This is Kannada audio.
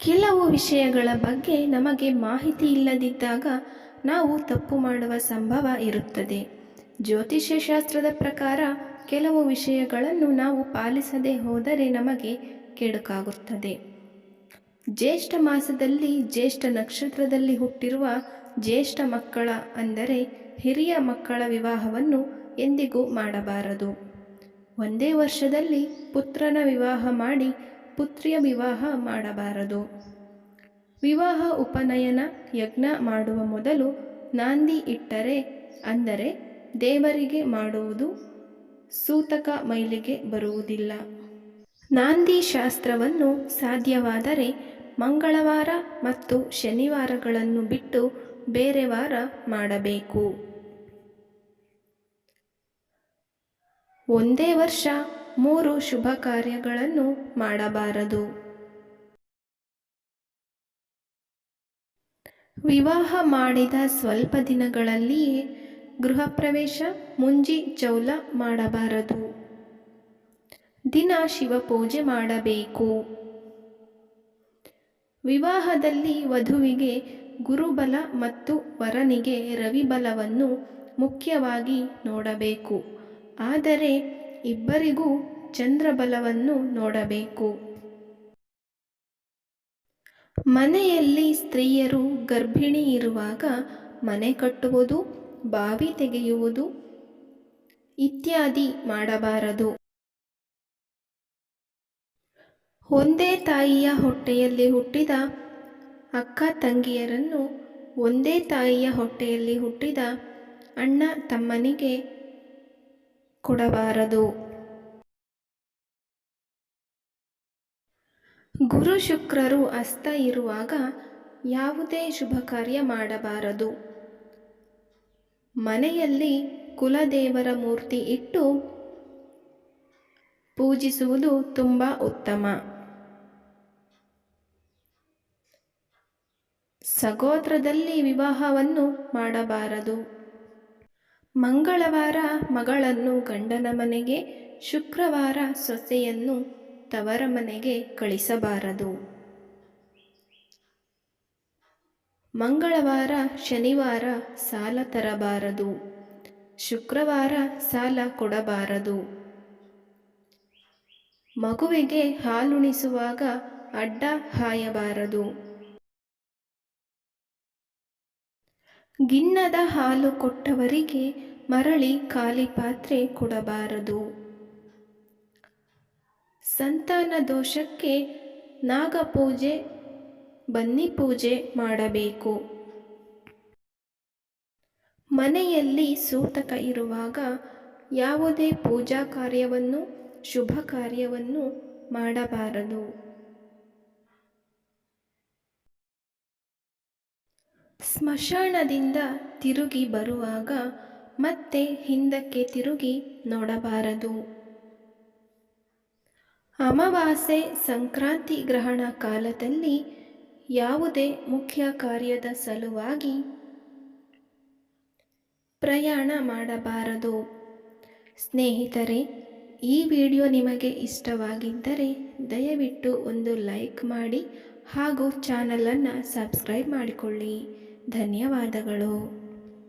ಕೆಲವು ವಿಷಯಗಳ ಬಗ್ಗೆ ನಮಗೆ ಮಾಹಿತಿ ಇಲ್ಲದಿದ್ದಾಗ ನಾವು ತಪ್ಪು ಮಾಡುವ ಸಂಭವ ಇರುತ್ತದೆ. ಜ್ಯೋತಿಷ್ಯ ಶಾಸ್ತ್ರದ ಪ್ರಕಾರ ಕೆಲವು ವಿಷಯಗಳನ್ನು ನಾವು ಪಾಲಿಸದೆ ಹೋದರೆ ನಮಗೆ ಕೆಡುಕಾಗುತ್ತದೆ. ಜ್ಯೇಷ್ಠ ಮಾಸದಲ್ಲಿ ಜ್ಯೇಷ್ಠ ನಕ್ಷತ್ರದಲ್ಲಿ ಹುಟ್ಟಿರುವ ಜ್ಯೇಷ್ಠ ಮಕ್ಕಳ ಅಂದರೆ ಹಿರಿಯ ಮಕ್ಕಳ ವಿವಾಹವನ್ನು ಎಂದಿಗೂ ಮಾಡಬಾರದು. ಒಂದೇ ವರ್ಷದಲ್ಲಿ ಪುತ್ರನ ವಿವಾಹ ಮಾಡಿ ಪುತ್ರಿಯ ವಿವಾಹ ಮಾಡಬಾರದು. ವಿವಾಹ ಉಪನಯನ ಯಜ್ಞ ಮಾಡುವ ಮೊದಲು ನಾಂದಿ ಇಟ್ಟರೆ, ಅಂದರೆ ದೇವರಿಗೆ ಮಾಡುವುದು ಸೂತಕ ಮೈಲಿಗೆ ಬರುವುದಿಲ್ಲ. ನಾಂದಿ ಶಾಸ್ತ್ರವನ್ನು ಸಾಧ್ಯವಾದರೆ ಮಂಗಳವಾರ ಮತ್ತು ಶನಿವಾರಗಳನ್ನು ಬಿಟ್ಟು ಬೇರೆ ವಾರ ಮಾಡಬೇಕು. ಒಂದೇ ವರ್ಷ ಮೂರು ಶುಭ ಕಾರ್ಯಗಳನ್ನು ಮಾಡಬಾರದು. ವಿವಾಹ ಮಾಡಿದ ಸ್ವಲ್ಪ ದಿನಗಳಲ್ಲಿಯೇ ಗೃಹ ಪ್ರವೇಶ ಮುಂಜಿ ಚೌಲ ಮಾಡಬಾರದು. ದಿನ ಶಿವಪೂಜೆ ಮಾಡಬೇಕು. ವಿವಾಹದಲ್ಲಿ ವಧುವಿಗೆ ಗುರುಬಲ ಮತ್ತು ವರನಿಗೆ ರವಿಬಲವನ್ನು ಮುಖ್ಯವಾಗಿ ನೋಡಬೇಕು. ಆದರೆ ಇಬ್ಬರಿಗೂ ಚಂದ್ರಬಲವನ್ನು ನೋಡಬೇಕು. ಮನೆಯಲ್ಲಿ ಸ್ತ್ರೀಯರು ಗರ್ಭಿಣಿ ಇರುವಾಗ ಮನೆ ಕಟ್ಟುವುದು, ಬಾವಿ ತೆಗೆಯುವುದು ಇತ್ಯಾದಿ ಮಾಡಬಾರದು. ಒಂದೇ ತಾಯಿಯ ಹೊಟ್ಟೆಯಲ್ಲಿ ಹುಟ್ಟಿದ ಅಕ್ಕ ತಂಗಿಯರನ್ನು ಒಂದೇ ತಾಯಿಯ ಹೊಟ್ಟೆಯಲ್ಲಿ ಹುಟ್ಟಿದ ಅಣ್ಣ ತಮ್ಮನಿಗೆ ಕೊಡಬಾರದು. ಗುರು ಶುಕ್ರರು ಅಸ್ತ ಇರುವಾಗ ಯಾವುದೇ ಶುಭ ಕಾರ್ಯ ಮಾಡಬಾರದು. ಮನೆಯಲ್ಲಿ ಕುಲದೇವರ ಮೂರ್ತಿ ಇಟ್ಟು ಪೂಜಿಸುವುದು ತುಂಬ ಉತ್ತಮ. ಸಗೋತ್ರದಲ್ಲಿ ವಿವಾಹವನ್ನು ಮಾಡಬಾರದು. ಮಂಗಳವಾರ ಮಗಳನ್ನು ಗಂಡನ ಮನೆಗೆ, ಶುಕ್ರವಾರ ಸೊಸೆಯನ್ನು ತವರ ಮನೆಗೆ ಕಳಿಸಬಾರದು. ಮಂಗಳವಾರ, ಶನಿವಾರ ಸಾಲ ತರಬಾರದು. ಶುಕ್ರವಾರ ಸಾಲ ಕೊಡಬಾರದು. ಮಗುವಿಗೆ ಹಾಲುಣಿಸುವಾಗ ಅಡ್ಡ ಹಾಯಬಾರದು. ಗಿಣ್ಣದ ಹಾಲು ಕೊಟ್ಟವರಿಗೆ ಮರಳಿ ಖಾಲಿ ಪಾತ್ರೆ ಕೊಡಬಾರದು. ಸಂತಾನ ದೋಷಕ್ಕೆ ನಾಗಪೂಜೆ, ಬನ್ನಿ ಪೂಜೆ ಮಾಡಬೇಕು. ಮನೆಯಲ್ಲಿ ಸೂತಕ ಇರುವಾಗ ಯಾವುದೇ ಪೂಜಾ ಕಾರ್ಯವನ್ನು, ಶುಭ ಕಾರ್ಯವನ್ನು ಮಾಡಬಾರದು. ಸ್ಮಶಾನದಿಂದ ತಿರುಗಿ ಬರುವಾಗ ಮತ್ತೆ ಹಿಂದಕ್ಕೆ ತಿರುಗಿ ನೋಡಬಾರದು. ಅಮಾವಾಸ್ಯೆ ಸಂಕ್ರಾಂತಿ ಗ್ರಹಣ ಕಾಲದಲ್ಲಿ ಯಾವುದೇ ಮುಖ್ಯ ಕಾರ್ಯದ ಸಲುವಾಗಿ ಪ್ರಯಾಣ ಮಾಡಬಾರದು. ಸ್ನೇಹಿತರೆ, ಈ ವಿಡಿಯೋ ನಿಮಗೆ ಇಷ್ಟವಾಗಿದ್ದರೆ ದಯವಿಟ್ಟು ಒಂದು ಲೈಕ್ ಮಾಡಿ ಹಾಗೂ ಚಾನಲನ್ನು ಸಬ್ಸ್ಕ್ರೈಬ್ ಮಾಡಿಕೊಳ್ಳಿ. ಧನ್ಯವಾದಗಳು.